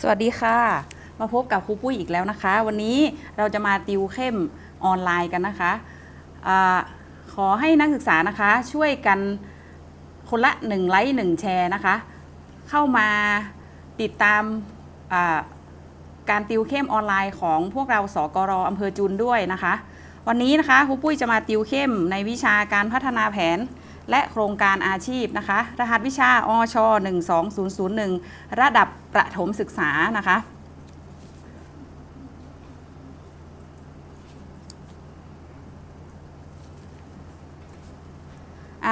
สวัสดีค่ะ มาพบกับครูปุ้ยอีกแล้วนะคะ วันนี้เราจะมาติวเข้มออนไลน์กันนะคะอาขอให้นักศึกษานะคะช่วยกันคนละ1ไลค์1แชร์นะคะ เข้ามาติดตามการติวเข้มออนไลน์ของพวกเราสกรอำเภอจุนด้วยนะคะ วันนี้นะคะครูปุ้ยจะมาติวเข้มในวิชาการพัฒนาแผน และโครงการอาชีพนะคะ รหัสวิชาอช12001 ระดับประถมศึกษานะคะ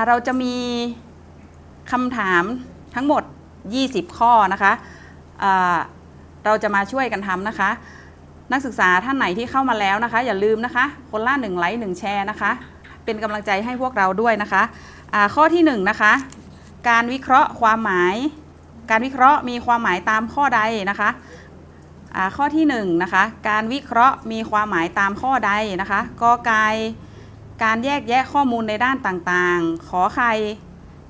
เราจะมีคำถามทั้งหมด 20 ข้อนะคะอ่าเราจะมาช่วยกันทำนะคะ นักศึกษาท่านไหนที่เข้ามาแล้วนะคะ อย่าลืมนะคะ คนละ1ไลค์1แชร์นะคะ เป็นกำลังใจให้พวกเราด้วยนะคะอ่าข้อที่1นงนะคะ การวิเคราะห์ความหมาย การวิเคราะห์มีความหมายตามข้อใดนะคะข้อที่1นงนะคะการวิเคราะห์มีความหมายตามข้อใดนะคะกอไก่การแยกแยะข้อมูลในด้านต่างๆ ขอไข่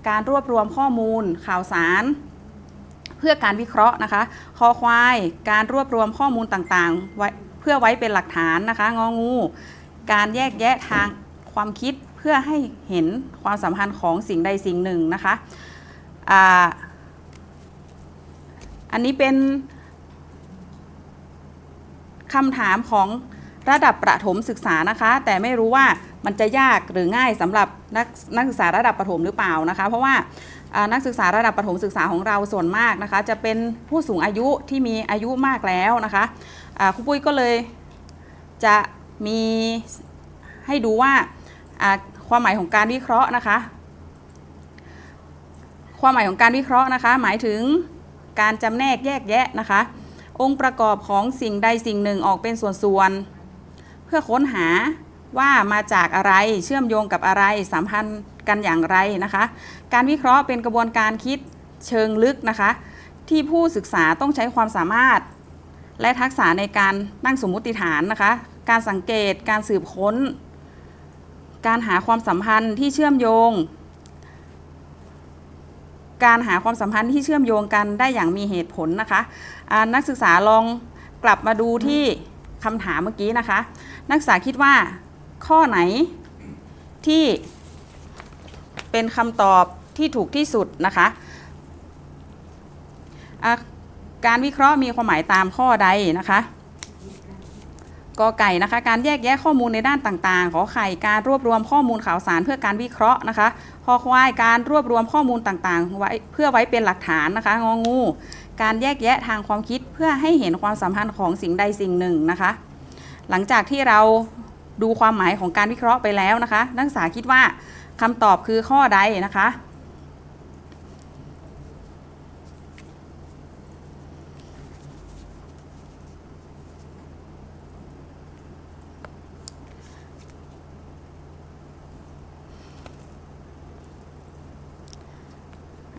การรวบรวมข้อมูลข่าวสาร เพื่อการวิเคราะห์นะคะคอควาย การรวบรวมข้อมูลต่างๆไว้เพื่อไว้เป็นหลักฐานนะคะงองู การแยกแยะทาง ความคิดเพื่อให้เห็นความสัมพันธ์ของสิ่งใดสิ่งหนึ่งนะคะอ่าอันนี้เป็นคำถามของระดับประถมศึกษานะคะ แต่ไม่รู้ว่ามันจะยากหรือง่ายสำหรับนักนักศึกษาระดับประถมหรือเปล่านะคะ เพราะว่านักศึกษาระดับประถมศึกษาของเราส่วนมากนะคะ จะเป็นผู้สูงอายุที่มีอายุมากแล้วนะคะครูปุ้ยก็เลยจะมีให้ดูว่า ความหมายของการวิเคราะห์นะคะ ความหมายของการวิเคราะห์นะคะ หมายถึงการจำแนกแยกแยะนะคะ องค์ประกอบของสิ่งใดสิ่งหนึ่งออกเป็นส่วนๆ เพื่อค้นหาว่ามาจากอะไรเชื่อมโยงกับอะไรสัมพันธ์กันอย่างไรนะคะ การวิเคราะห์เป็นกระบวนการคิดเชิงลึกนะคะ ที่ผู้ศึกษาต้องใช้ความสามารถ และทักษะในการตั้งสมมุติฐานนะคะ การสังเกตการสืบค้น การหาความสัมพันธ์ที่เชื่อมโยง การหาความสัมพันธ์ที่เชื่อมโยงกันได้อย่างมีเหตุผลนะคะนักศึกษาลองกลับมาดูที่คำถามเมื่อกี้นะคะ นักศึกษาคิดว่าข้อไหนที่เป็นคำตอบที่ถูกที่สุดนะคะะการวิเคราะห์มีความหมายตามข้อใดนะคะ กอไก่นะคะ การแยกแยะข้อมูลในด้านต่างๆ ขอไข่การรวบรวมข้อมูลข่าวสารเพื่อการวิเคราะห์นะคะคอควายการรวบรวมข้อมูลต่างๆไว้เพื่อไว้เป็นหลักฐานนะคะ งองู การแยกแยะทางความคิดเพื่อให้เห็นความสัมพันธ์ของสิ่งใดสิ่งหนึ่งนะคะ หลังจากที่เราดูความหมายของการวิเคราะห์ไปแล้วนะคะ นักศึกษาคิดว่าคำตอบคือข้อใดนะคะ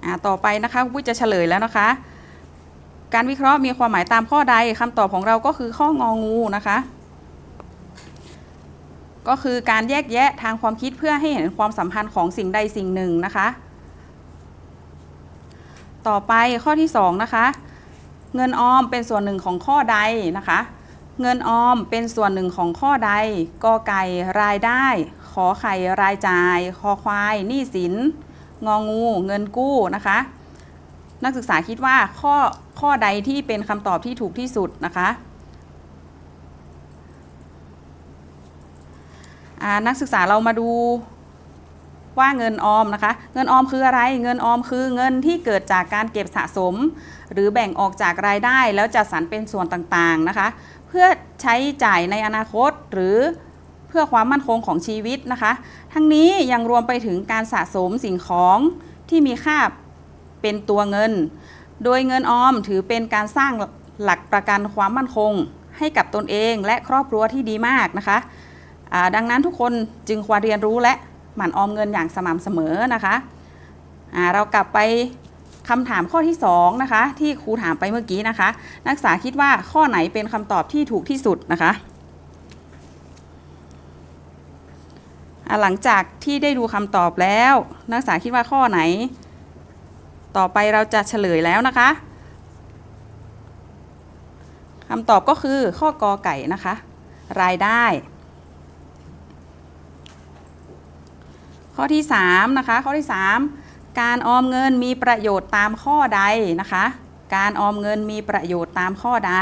อ่าต่อไปนะคะคุณปุ้ยจะเฉลยแล้วนะคะ การวิเคราะห์มีความหมายตามข้อใดคำตอบของเราก็คือข้ององูนะคะ ก็คือการแยกแยะทางความคิดเพื่อให้เห็นความสัมพันธ์ของสิ่งใดสิ่งหนึ่งนะคะ ต่อไปข้อที่สองนะคะเงินออมเป็นส่วนหนึ่งของข้อใดนะคะ เงินออมเป็นส่วนหนึ่งของข้อใดกอไก่รายได้ ขอไข่รายจ่าย คอควายหนี้สิน งองูเงินกู้นะคะ นักศึกษาคิดว่าข้อข้อใดที่เป็นคำตอบที่ถูกที่สุดนะคะนักศึกษาเรามาดูว่าเงินออมนะคะ เงินออมคืออะไร เงินออมคือเงินที่เกิดจากการเก็บสะสม หรือแบ่งออกจากรายได้แล้วจัดสรรเป็นส่วนต่างๆนะคะ เพื่อใช้จ่ายในอนาคตหรือเพื่อความมั่นคงของชีวิตนะคะ ทั้งนี้ยังรวมไปถึงการสะสมสิ่งของที่มีค่าเป็นตัวเงิน โดยเงินออมถือเป็นการสร้างหลักประกันความมั่นคง ให้กับตนเองและครอบครัวที่ดีมากนะคะดังนั้นทุกคนจึงควรเรียนรู้และหมั่นออมเงินอย่างสม่ำเสมอนะคะอ่าเรากลับไปคำถามข้อที่2นะคะที่ครูถามไปเมื่อกี้นะคะ นักศึกษาคิดว่าข้อไหนเป็นคำตอบที่ถูกที่สุดนะคะ หลังจากที่ได้ดูคำตอบแล้ว นักศึกษาคิดว่าข้อไหน ต่อไปเราจะเฉลยแล้วนะคะคำตอบก็คือข้อกอไก่นะคะ รายได้ ข้อที่3นะคะข้อที่ 3 การออมเงินมีประโยชน์ตามข้อใดนะคะ การออมเงินมีประโยชน์ตามข้อใด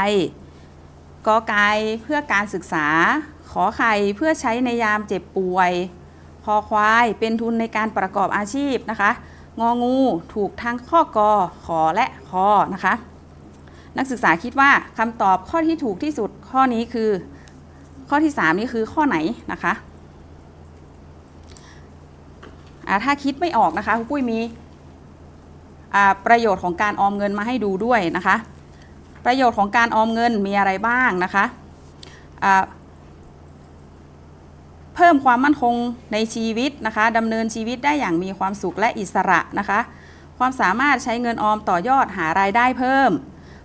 กอไก่เพื่อการศึกษา ขอไข่เพื่อใช้ในยามเจ็บป่วย คอควายเป็นทุนในการประกอบอาชีพนะคะ งองูถูกทั้งข้อกอขอและคอนะคะ นักศึกษาคิดว่าคำตอบข้อที่ถูกที่สุดข้อนี้คือ ข้อที่ 3 นี่คือข้อไหนนะคะถ้าคิดไม่ออกนะคะครูปุ้ยมีประโยชน์ของการออมเงินมาให้ดูด้วยนะคะ ประโยชน์ของการออมเงินมีอะไรบ้างนะคะ เพิ่มความมั่นคงในชีวิตนะคะดำเนินชีวิตได้อย่างมีความสุขและอิสระนะคะ ความสามารถใช้เงินออมต่อยอดหารายได้เพิ่ม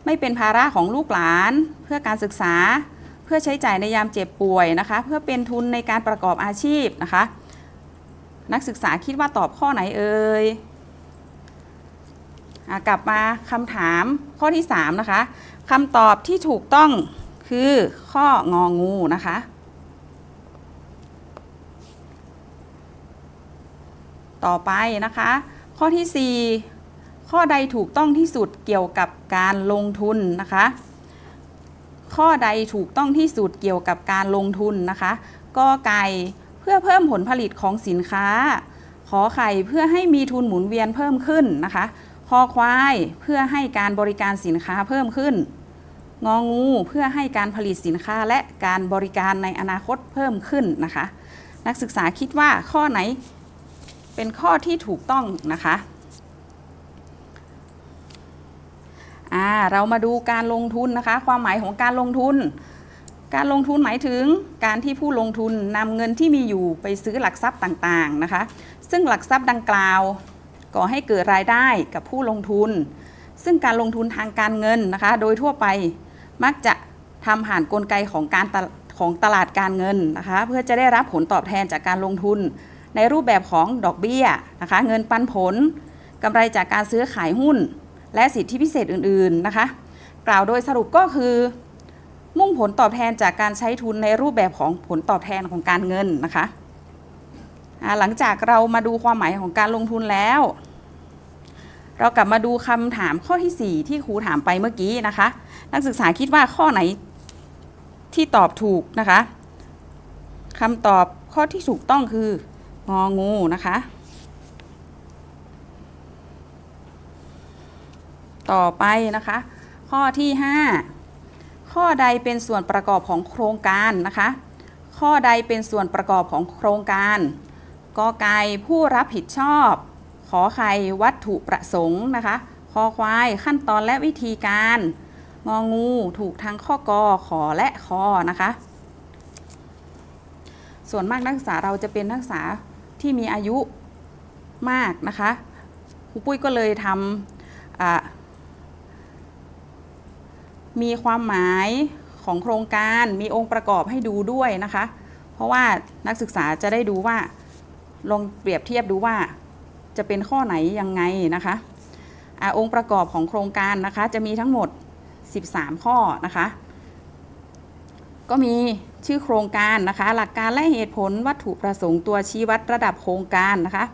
ไม่เป็นภาระของลูกหลาน เพื่อการศึกษา เพื่อใช้จ่ายในยามเจ็บป่วยนะคะ เพื่อเป็นทุนในการประกอบอาชีพนะคะ นักศึกษาคิดว่าตอบข้อไหนเอ่ยอกลับมาคำถามข้อที่3นะคะคำตอบที่ถูกต้องคือข้ององูนะคะ ต่อไปนะคะ ข้อที่ 4 ข้อใดถูกต้องที่สุดเกี่ยวกับการลงทุนนะคะ ข้อใดถูกต้องที่สุดเกี่ยวกับการลงทุนนะคะกอไก่เพื่อเพิ่มผลผลิตของสินค้า ขอไข่เพื่อให้มีทุนหมุนเวียนเพิ่มขึ้นนะคะคอควายเพื่อให้การบริการสินค้าเพิ่มขึ้น งองูเพื่อให้การผลิตสินค้าและการบริการในอนาคตเพิ่มขึ้นนะคะ นักศึกษาคิดว่าข้อไหน เป็นข้อที่ถูกต้องนะคะอ่าเรามาดูการลงทุนนะคะ ความหมายของการลงทุน การลงทุนหมายถึงการที่ผู้ลงทุนนำเงินที่มีอยู่ไปซื้อหลักทรัพย์ต่างๆนะคะ ซึ่งหลักทรัพย์ดังกล่าวก่อให้เกิดรายได้กับผู้ลงทุน ซึ่งการลงทุนทางการเงินนะคะ โดยทั่วไปมักจะทำผ่านกลไกของการตของตลาดการเงินนะคะ เพื่อจะได้รับผลตอบแทนจากการลงทุน ในรูปแบบของดอกเบี้ยนะคะ เงินปันผลกำไรจากการซื้อขายหุ้น และสิทธิพิเศษอื่นๆนะคะ กล่าวโดยสรุปก็คือ มุ่งผลตอบแทนจากการใช้ทุนในรูปแบบของผลตอบแทนของการเงินนะคะหลังจากเรามาดูความหมายของการลงทุนแล้ว เรากลับมาดูคำถามข้อที่ 4 ที่ครูถามไปเมื่อกี้นะคะ นักศึกษาคิดว่าข้อไหนที่ตอบถูกนะคะคำตอบข้อที่ถูกต้องคือ งองูนะคะ ต่อไปนะคะ ข้อที่ 5 ข้อใดเป็นส่วนประกอบของโครงการนะคะ ข้อใดเป็นส่วนประกอบของโครงการกอไก่ผู้รับผิดชอบ ขอไข่วัตถุประสงค์นะคะคอควายขั้นตอนและวิธีการงองูถูกทั้งข้อกอขอและคอนะคะ ส่วนมากนักศึกษาเราจะเป็นนักศึกษา ที่มีอายุมากนะคะครูปุ้ยก็เลยทำมีความหมายของโครงการมีองค์ประกอบให้ดูด้วยนะคะ เพราะว่านักศึกษาจะได้ดูว่าลองเปรียบเทียบดูว่าจะเป็นข้อไหนยังไงนะคะอาองค์ประกอบของโครงการนะคะ จะมีทั้งหมด 13 ข้อนะคะ ก็มี ชื่อโครงการนะคะ หลักการและเหตุผลวัตถุประสงค์ตัวชี้วัดระดับโครงการนะคะ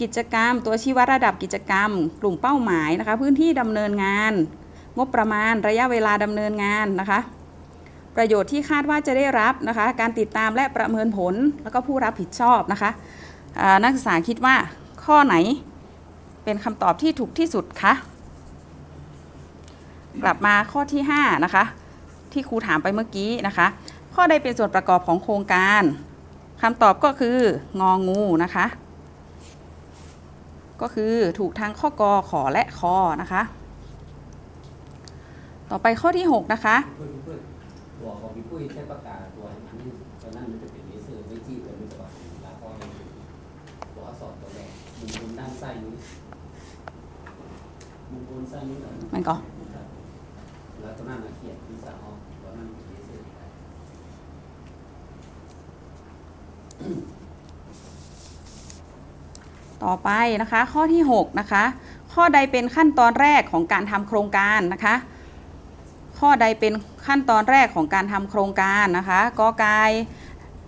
กิจกรรมตัวชี้วัดระดับกิจกรรม กลุ่มเป้าหมายนะคะ พื้นที่ดำเนินงาน งบประมาณระยะเวลาดำเนินงานนะคะ ประโยชน์ที่คาดว่าจะได้รับนะคะ การติดตามและประเมินผลแล้วก็ผู้รับผิดชอบนะคะนักศึกษาคิดว่าข้อไหนเป็นคำตอบที่ถูกที่สุดคะกลับมาข้อที่ 5 นะคะ ที่ครูถามไปเมื่อกี้นะคะ ข้อใดเป็นส่วนประกอบของโครงการคำตอบก็คืององูนะคะ ก็คือถูกทางข้อกอขอและคอนะคะ ต่อไปข้อที่ 6 นะคะเพื่อนเพื่อนตัวของพี่ปุ้ยใช้ปากกาตัวอันนี้ตอนนั้นมันจะเป็นเลเซอร์ไม่จี้ตัวตัวาพอให้ดูตัวอักษรตัวแรกมุมบนด้านซ้ายนี้มุมบนซ้ายนี้มันก็แล้วตัวนั้นน่ะเขียนที่สามตัวนั้นเป็นเลเซอร์ได้ ต่อไปนะคะข้อที่ 6 นะคะ ข้อใดเป็นขั้นตอนแรกของการทำโครงการนะคะ ข้อใดเป็นขั้นตอนแรกของการทำโครงการนะคะกอไก่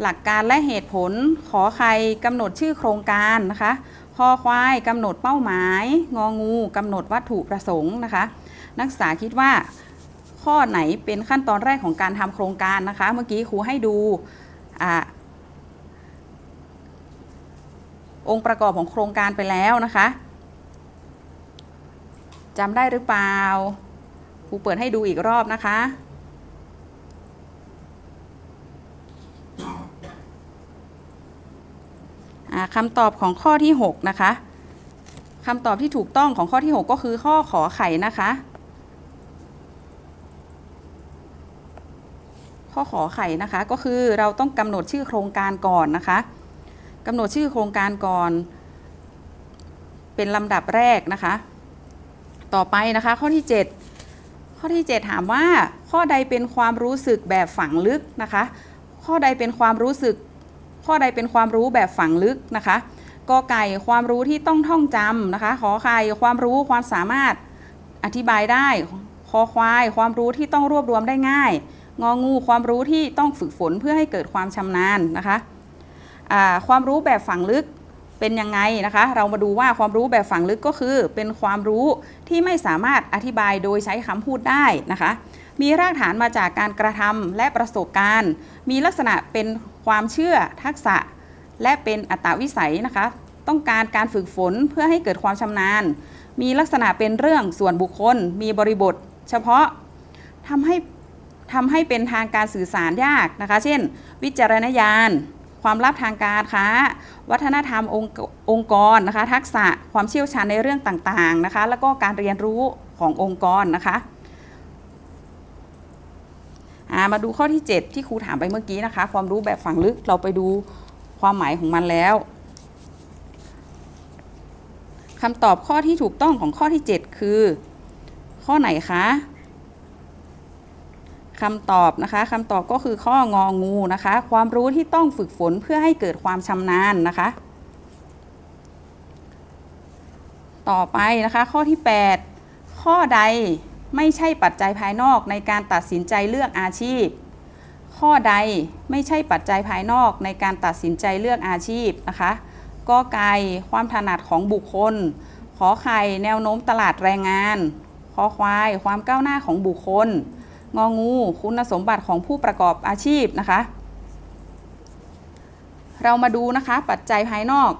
หลักการและเหตุผลขอไข่กำหนดชื่อโครงการนะคะคอควายกำหนดเป้าหมาย งองูกำหนดวัตถุประสงค์นะคะ นักศึกษาคิดว่า ข้อไหนเป็นขั้นตอนแรกของการทำโครงการนะคะ เมื่อกี้ครูให้ดู องค์ประกอบของโครงการไปแล้วนะคะจำได้หรือเปล่าครูเปิดให้ดูอีกรอบนะคะ คำตอบของข้อที่ 6 นะคะคำตอบที่ถูกต้องของข้อที่ 6 ก็คือข้อขอไข่นะคะ ข้อขอไข่นะคะก็คือเราต้องกำหนดชื่อโครงการก่อนนะคะ กำหนดชื่อโครงการก่อน เป็นลำดับแรกนะคะ ต่อไปนะคะข้อที่ 7 ข้อที่ 7 ถามว่าข้อใดเป็นความรู้สึกแบบฝังลึกนะคะ ข้อใดเป็นความรู้สึก ข้อใดเป็นความรู้แบบฝังลึกนะคะกอไก่ความรู้ที่ต้องท่องจำนะคะ ขอไข่ความรู้ความสามารถอธิบายได้คอควาย ความรู้ที่ต้องรวบรวมได้ง่าย งองูความรู้ที่ต้องฝึกฝนเพื่อให้เกิดความชำนาญนะคะ ความรู้แบบฝังลึกเป็นยังไงนะคะ เรามาดูว่าความรู้แบบฝังลึกก็คือ เป็นความรู้ที่ไม่สามารถอธิบายโดยใช้คำพูดได้นะคะ มีรากฐานมาจากการกระทำและประสบการณ์ มีลักษณะเป็นความเชื่อทักษะ และเป็นอัตวิสัยนะคะ ต้องการการฝึกฝนเพื่อให้เกิดความชำนาญ มีลักษณะเป็นเรื่องส่วนบุคคล มีบริบท เฉพาะทำให้ทำให้เป็นทางการสื่อสารยากนะคะ เช่น วิจารณญาณ ความลับทางการค้า วัฒนธรรมองค์องค์กรนะคะ ทักษะความเชี่ยวชาญในเรื่องต่างๆนะคะ แล้วก็การเรียนรู้ขององค์กรนะคะามาดูข้อที่ 7 ที่ครูถามไปเมื่อกี้นะคะ ความรู้แบบฝังลึกเราไปดูความหมายของมันแล้วคำตอบข้อที่ถูกต้องของข้อที่ 7 คือ ข้อไหนคะ คำตอบนะคะคำตอบก็คือข้ององูนะคะ ความรู้ที่ต้องฝึกฝนเพื่อให้เกิดความชำนาญนะคะ ต่อไปนะคะข้อที่ 8 ข้อใดไม่ใช่ปัจจัยภายนอกในการตัดสินใจเลือกอาชีพ ข้อใดไม่ใช่ปัจจัยภายนอกในการตัดสินใจเลือกอาชีพนะคะกอไก่ความถนัดของบุคคล ขอไข่แนวโน้มตลาดแรงงาน ขอควายความก้าวหน้าของบุคคล งองู คุณสมบัติของผู้ประกอบอาชีพนะคะ เรามาดูนะคะปัจจัยภายนอก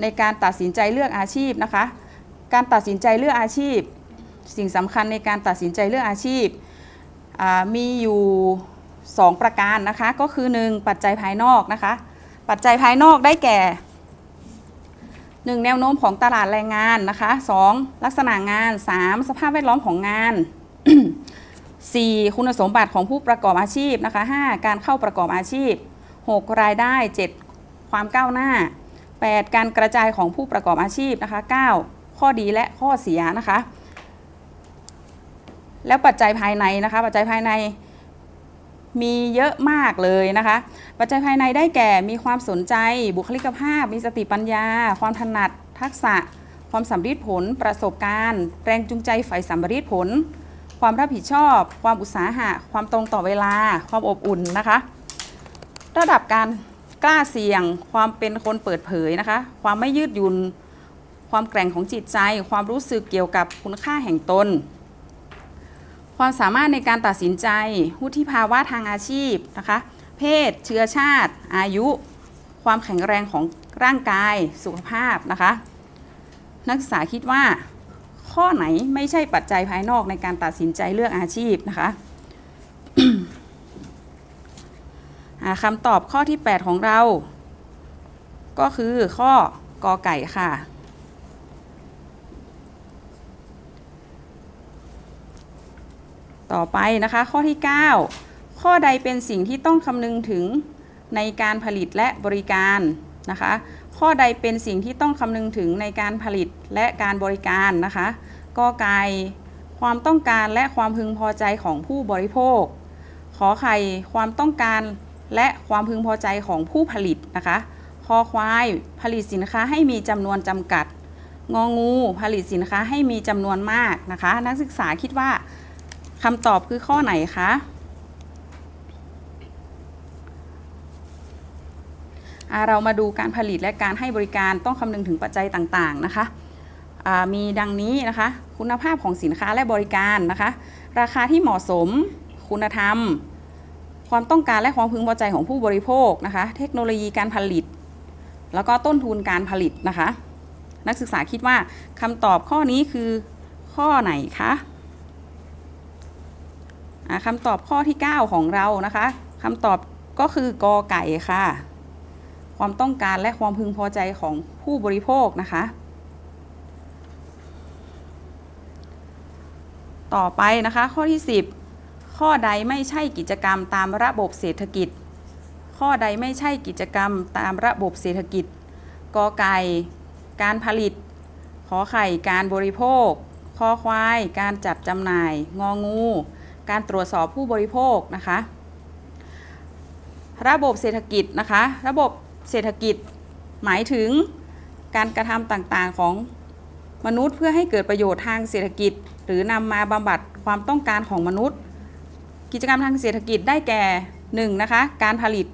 ในการตัดสินใจเลือกอาชีพนะคะ การตัดสินใจเลือกอาชีพ สิ่งสำคัญในการตัดสินใจเลือกอาชีพมีอยู่ 2 ประการนะคะ ก็คือ 1 ปัจจัยภายนอกนะคะ ปัจจัยภายนอกได้แก่ 1. แนวโน้มของตลาดแรงงานนะคะ 2. ลักษณะงาน 3. สภาพแวดล้อมของงาน 4. คุณสมบัติของผู้ประกอบอาชีพนะคะ 5. การเข้าประกอบอาชีพ 6. รายได้ 7. ความก้าวหน้า 8. การกระจายของผู้ประกอบอาชีพนะคะ 9. ข้อดีและข้อเสียนะคะ แล้วปัจจัยภายในนะคะ ปัจจัยภายในมีเยอะมากเลยนะคะ ปัจจัยภายในได้แก่มีความสนใจ บุคลิกภาพ มีสติปัญญา ความถนัด ทักษะ ความสำลิดผล ประสบการณ์ แรงจูงใจฝ่ายสำลิดผล ความรับผิดชอบ ความอุตสาหะ ความตรงต่อเวลา ความอบอุ่นนะคะ ระดับการกล้าเสี่ยง ความเป็นคนเปิดเผยนะคะ ความไม่ยืดหยุ่น ความแกร่งของจิตใจ ความรู้สึกเกี่ยวกับคุณค่าแห่งตน ความสามารถในการตัดสินใจวุฒิภาวะทางอาชีพนะคะ เพศ เชื้อชาติ อายุ ความแข็งแรงของร่างกาย สุขภาพนะคะ นักศึกษาคิดว่า ข้อไหนไม่ใช่ปัจจัยภายนอกในการตัดสินใจเลือกอาชีพนะคะอ่าคำตอบข้อที่ 8 ของเรา ก็คือข้อกอไก่ค่ะ ต่อไปนะคะข้อที่ 9 ข้อใดเป็นสิ่งที่ต้องคำนึงถึงในการผลิตและบริการนะคะ ข้อใดเป็นสิ่งที่ต้องคำนึงถึงในการผลิตและการบริการนะคะกอไก่ความต้องการและความพึงพอใจของผู้บริโภค ขอไข่ความต้องการและความพึงพอใจของผู้ผลิตนะคะคอควายผลิตสินค้าให้มีจำนวนจำกัด งองู ผลิตสินค้าให้มีจำนวนมากนะคะ นักศึกษาคิดว่าคำตอบคือข้อไหนคะ อ่า เรามาดูการผลิตและการให้บริการต้องคำนึงถึงปัจจัยต่างๆนะคะมีดังนี้นะคะ คุณภาพของสินค้าและบริการนะคะ ราคาที่เหมาะสม คุณธรรม ความต้องการและความพึงพอใจของผู้บริโภคนะคะ เทคโนโลยีการผลิต แล้วก็ต้นทุนการผลิตนะคะ นักศึกษาคิดว่าคำตอบข้อนี้คือข้อไหนคะคำตอบข้อที่ 9 ของเรานะคะคำตอบก็คือกอไก่ค่ะ ความต้องการและความพึงพอใจของผู้บริโภคนะคะ ต่อไปนะคะข้อที่ 10 ข้อใดไม่ใช่กิจกรรมตามระบบเศรษฐกิจ ข้อใดไม่ใช่กิจกรรมตามระบบเศรษฐกิจกอไก่ การผลิต ขอไข่การบริโภคคอควาย การจัดจำหน่าย งองู การตรวจสอบผู้บริโภคนะคะ ระบบเศรษฐกิจนะคะ ระบบ เศรษฐกิจ หมายถึงการกระทำต่างๆของมนุษย์เพื่อให้เกิดประโยชน์ทางเศรษฐกิจ หรือนำมาบำบัดความต้องการของมนุษย์ กิจกรรมทางเศรษฐกิจได้แก่ 1. นะคะการผลิต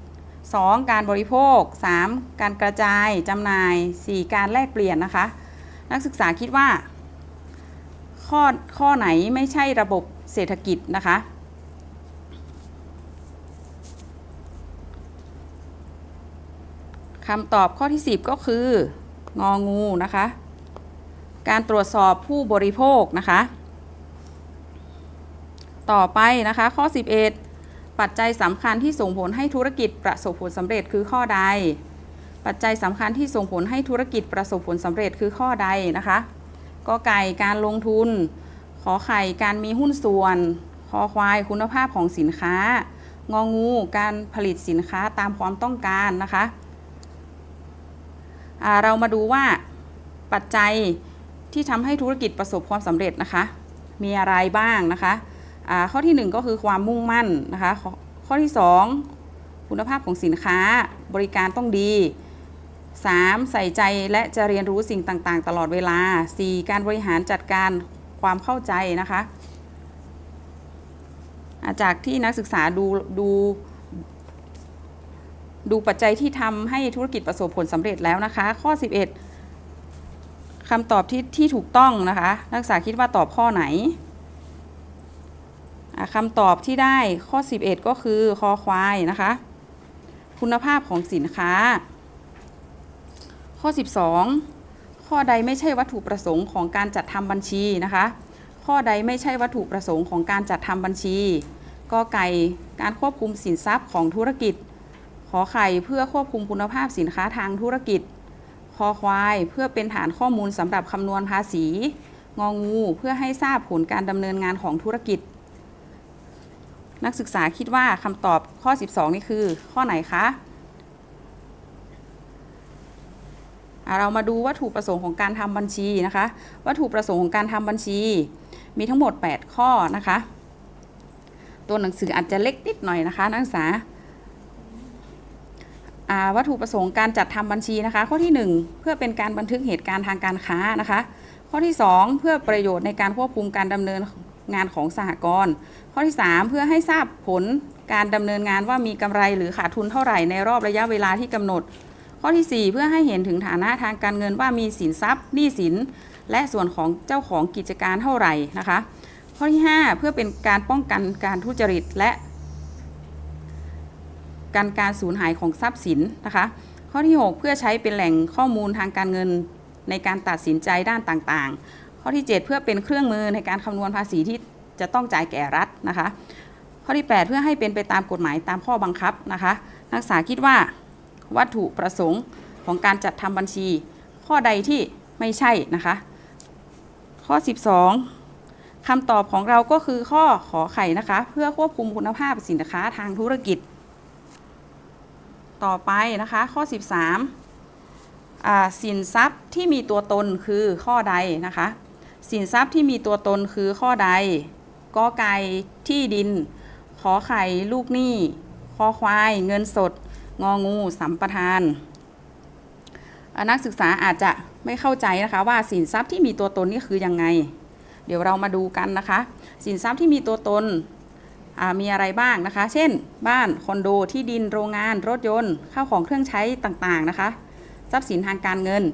2. การบริโภค 3. การกระจายจำหน่าย 4. การแลกเปลี่ยนนะคะ นักศึกษาคิดว่า ข้อข้อไหนไม่ใช่ระบบเศรษฐกิจนะคะ คำตอบข้อที่ 10 ก็คืององูนะคะ การตรวจสอบผู้บริโภคนะคะ ต่อไปนะคะข้อ 11 ปัจจัยสำคัญที่ส่งผลให้ธุรกิจประสบผลสำเร็จคือข้อใด ปัจจัยสำคัญที่ส่งผลให้ธุรกิจประสบผลสำเร็จคือข้อใดนะคะกอไก่การลงทุน ขอไข่การมีหุ้นส่วนคอควายคุณภาพของสินค้างองูการผลิตสินค้าตามความต้องการนะคะ เรามาดูว่าปัจจัยที่ทำให้ธุรกิจประสบความสำเร็จนะคะ มีอะไรบ้างนะคะข้อทีหนึ่1 ก็คือความมุ่งมั่นนะคะข้อข้อที่ 2 คุณภาพของสินค้าบริการต้องดี 3. ใส่ใจและจะเรียนรู้สิ่งต่างๆ ตลอดเวลา 4. การบริหารจัดการความเข้าใจนะคะ จากที่นักศึกษาดูดู ดูปัจจัยที่ทำให้ธุรกิจประสบผลสำเร็จแล้วนะคะ ข้อ 11คำตอบที่ที่ถูกต้องนะคะ นักศึกษาคิดว่าตอบข้อไหนอ่าคำตอบที่ได้ข้อ 11 ก็คือคอควายนะคะ คุณภาพของสินค้า ข้อ 12 ข้อใดไม่ใช่วัตถุประสงค์ของการจัดทำบัญชีนะคะ ข้อใดไม่ใช่วัตถุประสงค์ของการจัดทำบัญชีกอไก่การควบคุมสินทรัพย์ของธุรกิจ ขอไข่เพื่อควบคุมคุณภาพสินค้าทางธุรกิจ คอควายเพื่อเป็นฐานข้อมูลสำหรับคำนวณภาษี งองูเพื่อให้ทราบผลการดำเนินงานของธุรกิจ นักศึกษาคิดว่าคำตอบข้อ 12 นี่คือ ข้อไหนคะเรามาดูวัตถุประสงค์ของการทำบัญชีนะคะ วัตถุประสงค์ของการทำบัญชี มีทั้งหมด 8 ข้อนะคะ ตัวหนังสืออาจจะเล็กนิดหน่อยนะคะ นักศึกษา วัตถุประสงค์การจัดทำบัญชีนะคะ ข้อที่ 1 เพื่อเป็นการบันทึกเหตุการณ์ทางการค้านะคะ ข้อที่ 2 เพื่อประโยชน์ในการควบคุมการดำเนินงานของสหกรณ์ข้อที่ 3 เพื่อให้ทราบผลการดำเนินงานว่ามีกำไรหรือขาดทุนเท่าไหร่ในรอบระยะเวลาที่กำหนด ข้อที่ 4 เพื่อให้เห็นถึงฐานะทางการเงินว่ามีสินทรัพย์หนี้สิน และส่วนของเจ้าของกิจการเท่าไหร่นะคะ ข้อที่ 5 เพื่อเป็นการป้องกันการทุจริตและ การการสูญหายของทรัพย์สินนะคะ ข้อที่ 6 เพื่อใช้เป็นแหล่งข้อมูลทางการเงินในการตัดสินใจด้านต่างๆ ข้อที่ 7 เพื่อเป็นเครื่องมือในการคำนวณภาษีที่จะต้องจ่ายแก่รัฐนะคะ ข้อที่ 8 เพื่อให้เป็นไปตามกฎหมายตามข้อบังคับนะคะ นักศึกษาคิดว่าวัตถุประสงค์ของการจัดทำบัญชี ข้อใดที่ไม่ใช่นะคะ ข้อ 12คำตอบของเราก็คือข้อขอไข่นะคะ เพื่อควบคุมคุณภาพสินค้าทางธุรกิจ ต่อไปนะคะข้อ 13อ่าสินทรัพย์ที่มีตัวตนคือข้อใดนะคะสินทรัพย์ที่มีตัวตนคือข้อใดกอไก่ที่ดิน ขอไข่ลูกหนี้คอควาย เงินสด งองูสัมปทานอนักศึกษาอาจจะไม่เข้าใจนะคะว่าสินทรัพย์ที่มีตัวตนนี่คือยังไง เดี๋ยวเรามาดูกันนะคะ สินทรัพย์ที่มีตัวตน มีอะไรบ้างนะคะ เช่น บ้านคอนโดที่ดินโรงงานรถยนต์ข้าวของเครื่องใช้ต่างๆนะคะ ทรัพย์สินทางการเงิน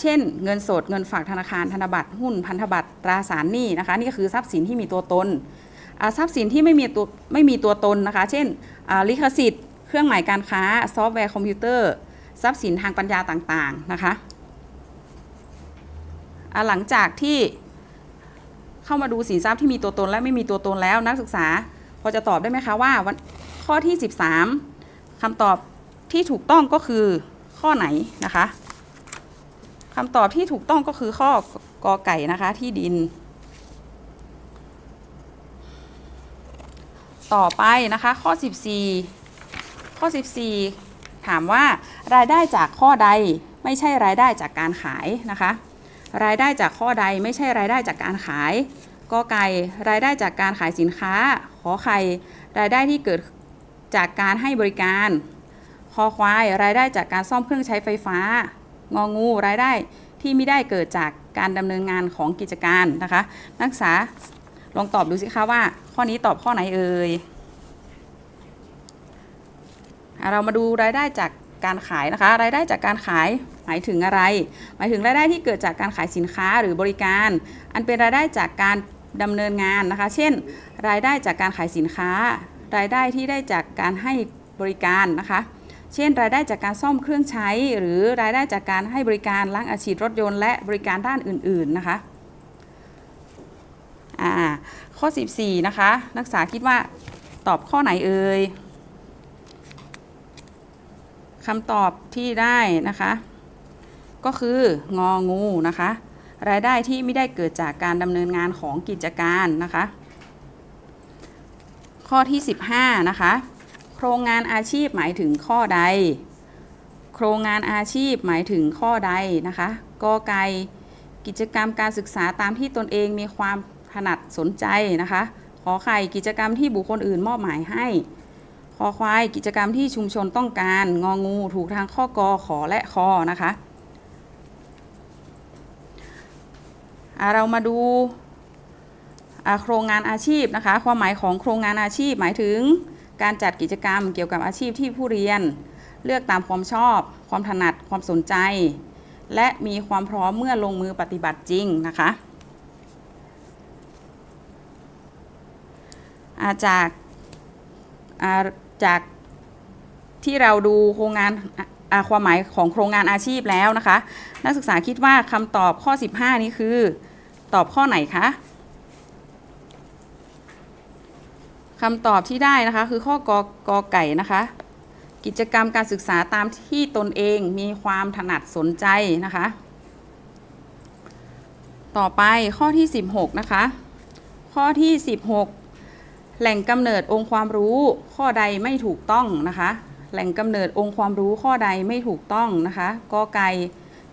เช่น เงินสดเงินฝากธนาคารธนบัตรหุ้นพันธบัตรตราสารหนี้นะคะ นี่ก็คือทรัพย์สินที่มีตัวตนทรัพย์สินที่ไม่มีตัวไม่มีตัวตนนะคะ เช่นลิขสิทธิ์ เครื่องหมายการค้า ซอฟต์แวร์คอมพิวเตอร์ ทรัพย์สินทางปัญญาต่างๆนะคะหลังจากที่ เข้ามาดูสินทรัพย์ที่มีตัวตนและไม่มีตัวตนแล้วนักศึกษา พอจะตอบได้ไหมคะว่าวันข้อที่ 13คำตอบที่ถูกต้องก็คือข้อไหนนะคะคำตอบที่ถูกต้องก็คือข้อกอไก่นะคะที่ดิน ต่อไปนะคะข้อ 14 ข้อ 14 ถามว่ารายได้จากข้อใดไม่ใช่รายได้จากการขายนะคะ รายได้จากข้อใดไม่ใช่รายได้จากการขายกอไก่รายได้จากการขายสินค้า ขอไข่รายได้ที่เกิดจากการให้บริการคอควายรายได้จากการซ่อมเครื่องใช้ไฟฟ้า งองูรายได้ที่ไม่ได้เกิดจากการดำเนินงานของกิจการนะคะ นักศึกษาลองตอบดูสิคะว่า ข้อนี้ตอบข้อไหนเอ่ยอะเรามาดูรายได้จาก การขายนะคะ รายได้จากการขายหมายถึงอะไร หมายถึงรายได้ที่เกิดจากการขายสินค้าหรือบริการ อันเป็นรายได้จากการดำเนินงานนะคะ เช่น รายได้จากการขายสินค้า รายได้ที่ได้จากการให้บริการนะคะ เช่น รายได้จากการซ่อมเครื่องใช้ หรือรายได้จากการให้บริการล้างอาชีพรถยนต์และบริการด้านอื่น ๆนะคะข้อ 14 นะคะ นักศึกษาคิดว่าตอบข้อไหนเอ่ย คำตอบที่ได้นะคะ ก็คืององูนะคะ รายได้ที่ไม่ได้เกิดจากการดำเนินงานของกิจการนะคะ ข้อที่ 15 นะคะ โครงงานอาชีพหมายถึงข้อใด โครงงานอาชีพหมายถึงข้อใดนะคะกอไก่กิจกรรมการศึกษาตามที่ตนเองมีความถนัดสนใจนะคะ ขอไข่กิจกรรมที่บุคคลอื่นมอบหมายให้ คอควายกิจกรรมที่ชุมชนต้องการงองูถูกทางข้อกอขอและคอนะคะอะเรามาดูอะโครงงานอาชีพนะคะ ความหมายของโครงงานอาชีพหมายถึงการจัดกิจกรรมเกี่ยวกับอาชีพที่ผู้เรียน เลือกตามความชอบ ความถนัดความสนใจ และมีความพร้อมเมื่อลงมือปฏิบัติจริงนะคะอะจากอา จากที่เราดูโครงงานความหมายของโครงงานอาชีพแล้วนะคะ นักศึกษาคิดว่าคำตอบข้อ 15 นี้คือ ตอบข้อไหนคะคำตอบที่ได้นะคะคือข้อกกอไก่นะคะ กิจกรรมการศึกษาตามที่ตนเองมีความถนัดสนใจนะคะ ต่อไปข้อที่ 16 นะคะ ข้อที่ 16 แหล่งกำเนิดองค์ความรู้ข้อใดไม่ถูกต้องนะคะ แหล่งกำเนิดองค์ความรู้ข้อใดไม่ถูกต้องนะคะกอไก่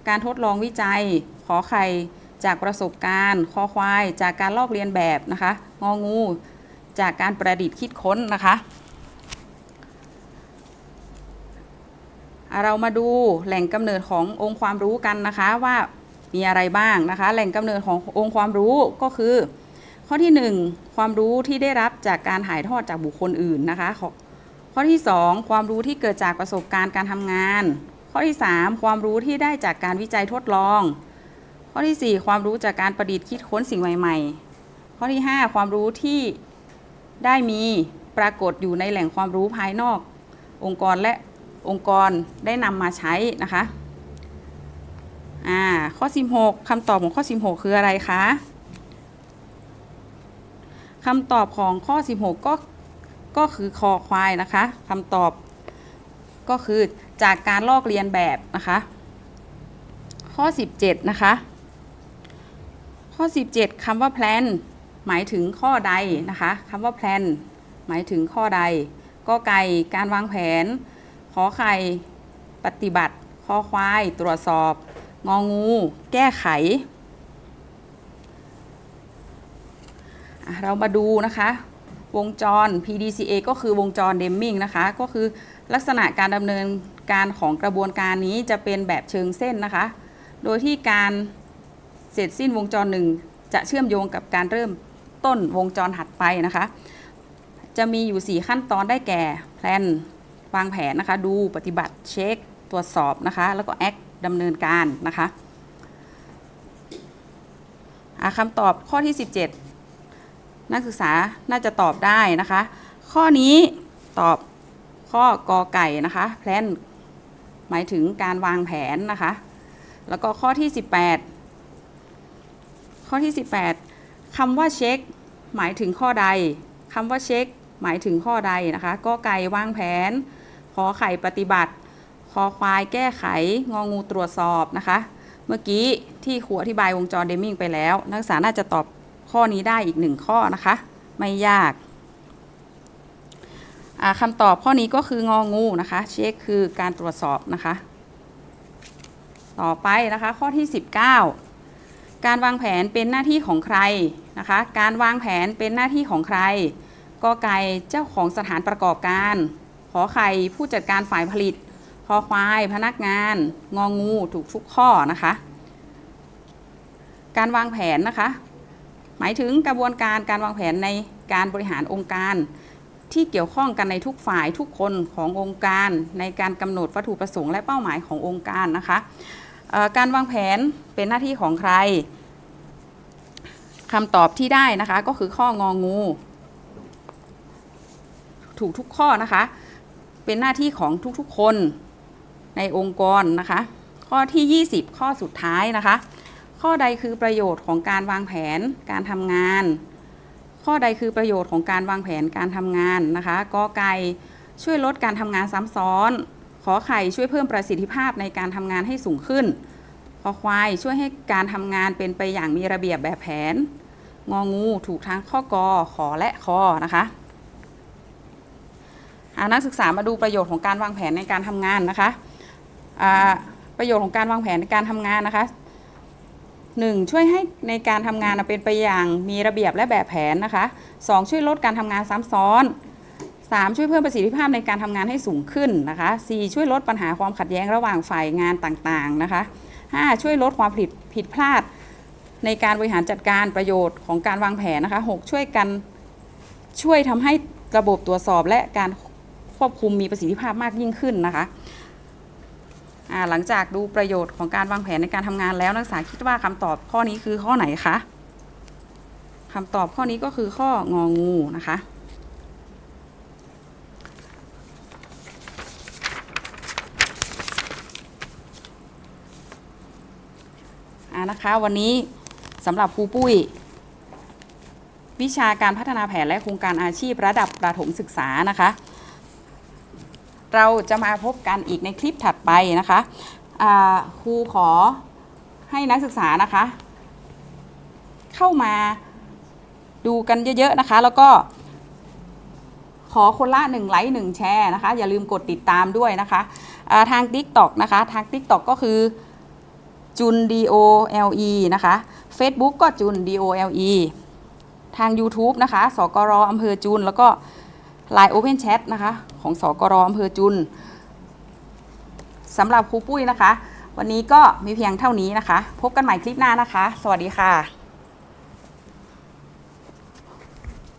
การทดลองวิจัย ขอไข่จากประสบการณ์ คอควายจากการลอกเลียนแบบนะคะงองู จากการประดิษฐ์คิดค้นนะคะอะเรามาดูแหล่งกำเนิดขององค์ความรู้กันนะคะว่ามีอะไรบ้างนะคะ แหล่งกำเนิดขององค์ความรู้ก็คือ ข้อที่ 1 ความรู้ที่ได้รับจากการถ่ายทอดจากบุคคลอื่นนะคะข้อที่ 2 ความรู้ที่เกิดจากประสบการณ์การทำงาน ข้อที่ 3 ความรู้ที่ได้จากการวิจัยทดลอง ข้อที่ 4 ความรู้จากการประดิษฐ์คิดค้นสิ่งใหม่ ๆ ข้อที่ 5 ความรู้ที่ได้มีปรากฏอยู่ในแหล่งความรู้ภายนอก องค์กรและองค์กรได้นำมาใช้นะคะอ่าข้อ 16คำตอบของข้อ 16 คืออะไรคะ คำตอบของข้อ 16 ก็ก็คือคอควายนะคะคำตอบก็คือจากการลอกเลียนแบบนะคะ ข้อ 17 นะคะ ข้อ 17คำว่า plan หมายถึงข้อใดนะคะคำว่า plan หมายถึงข้อใดก็ไก่การวางแผน ขอไข่ปฏิบัติ คอควาย ตรวจสอบ งองู แก้ไข อะ เรามาดูนะคะ วงจร PDCA ก็คือวงจรเดมมิงนะคะ ก็คือลักษณะการดำเนินการของกระบวนการนี้จะเป็นแบบเชิงเส้นนะคะ โดยที่การเสร็จสิ้นวงจรหนึ่งจะเชื่อมโยงกับการเริ่มต้นวงจรถัดไปนะคะ จะมีอยู่ 4 ขั้นตอนได้แก่แพลนวางแผนนะคะ ดูปฏิบัติเช็ค ตรวจสอบนะคะ แล้วก็แอคดำเนินการนะคะะคำตอบข้อที่ 17 นักศึกษาน่าจะตอบได้นะคะ ข้อนี้ตอบข้อกอไก่นะคะแพลนหมายถึงการวางแผนนะคะ แล้วก็ข้อที่ 18 ข้อที่ 18คำว่าเช็ค หมายถึงข้อใดคำว่าเช็ค หมายถึงข้อใดนะคะก็ไก่วางแผนขอไข่ปฏิบัติคอควายแก้ไขงองูตรวจสอบนะคะ เมื่อกี้ที่ครูอธิบายวงจรเดมิงไปแล้ว นักศึกษาน่าจะตอบ ข้อนี้ได้อีกหนึ่งข้อนะคะ ไม่ยากอ่าคำตอบข้อนี้ก็คืององูนะคะ เช็คคือการตรวจสอบนะคะ ต่อไปนะคะข้อที่ 19 การวางแผนเป็นหน้าที่ของใครนะคะ การวางแผนเป็นหน้าที่ของใครกอไก่เจ้าของสถานประกอบการขอไข่ผู้จัดการฝ่ายผลิตคอควาย พนักงาน งองูถูกทุกข้อนะคะ การวางแผนนะคะ หมายถึงกระบวนการการวางแผนในการบริหารองค์การ ที่เกี่ยวข้องกันในทุกฝ่ายทุกคนขององค์การ ในการกำหนดวัตถุประสงค์และเป้าหมายขององค์การนะคะการวางแผนเป็นหน้าที่ของใครคำตอบที่ได้นะคะก็คือข้ององู ถูกทุกข้อนะคะ เป็นหน้าที่ของทุกๆคนในองค์กรนะคะ ข้อที่ 20 ข้อสุดท้ายนะคะ ข้อใดคือประโยชน์ของการวางแผนการทำงาน ข้อใดคือประโยชน์ของการวางแผนการทำงานนะคะกอไก่ช่วยลดการทำงานซ้ำซ้อน ขอไข่ช่วยเพิ่มประสิทธิภาพในการทำงานให้สูงขึ้นขอควายช่วยให้การทำงานเป็นไปอย่างมีระเบียบแบบแผน งองูถูกทั้งข้อกอขอและคอนะคะอ่านักศึกษามาดูประโยชน์ของการวางแผนในการทำงานนะคะประโยชน์ของการวางแผนในการทำงานนะคะ หนึ่งช่วยให้ในการทำงานเป็นไปอย่างมีระเบียบและแบบแผนนะคะสองช่วยลดการทำงานซ้ำซ้อนสามช่วยเพิ่มประสิทธิภาพในการทำงานให้สูงขึ้นนะคะสี่ช่วยลดปัญหาความขัดแย้งระหว่างฝ่ายงานต่างๆนะคะห้าช่วยลดความผิดผิดพลาด ในการบริหารจัดการประโยชน์ของการวางแผนนะคะหกช่วยกันช่วยทำให้ระบบตรวจสอบและการควบคุมมีประสิทธิภาพมากยิ่งขึ้นนะคะ หลังจากดูประโยชน์ของการวางแผนในการทำงานแล้วนักศึกษาคิดว่าคำตอบข้อนี้คือข้อไหนคะคำตอบข้อนี้ก็คือข้ององูนะคะนะคะวันนี้สำหรับครูปุ้ย วิชาการพัฒนาแผนและโครงการอาชีพระดับประถมศึกษานะคะ เราจะมาพบกันอีกในคลิปถัดไปนะคะครูขอให้นักศึกษานะคะ เข้ามาดูกันเยอะๆนะคะ แล้วก็ขอคนละหนึ่งไลค์หนึ่งแชร์นะคะ อย่าลืมกดติดตามด้วยนะคะาทาง TikTok นะคะทาง TikTok ก็คือจุน D O L E นะคะ Facebook ก็จุน D O L E ทาง YouTube นะคะ สกรอำเภอจุน แล้วก็ ไลน์ Open Chat นะคะ ของสกรอำเภอจุนสำหรับครูปุ้ยนะคะ วันนี้ก็มีเพียงเท่านี้นะคะ พบกันใหม่คลิปหน้านะคะ สวัสดีค่ะ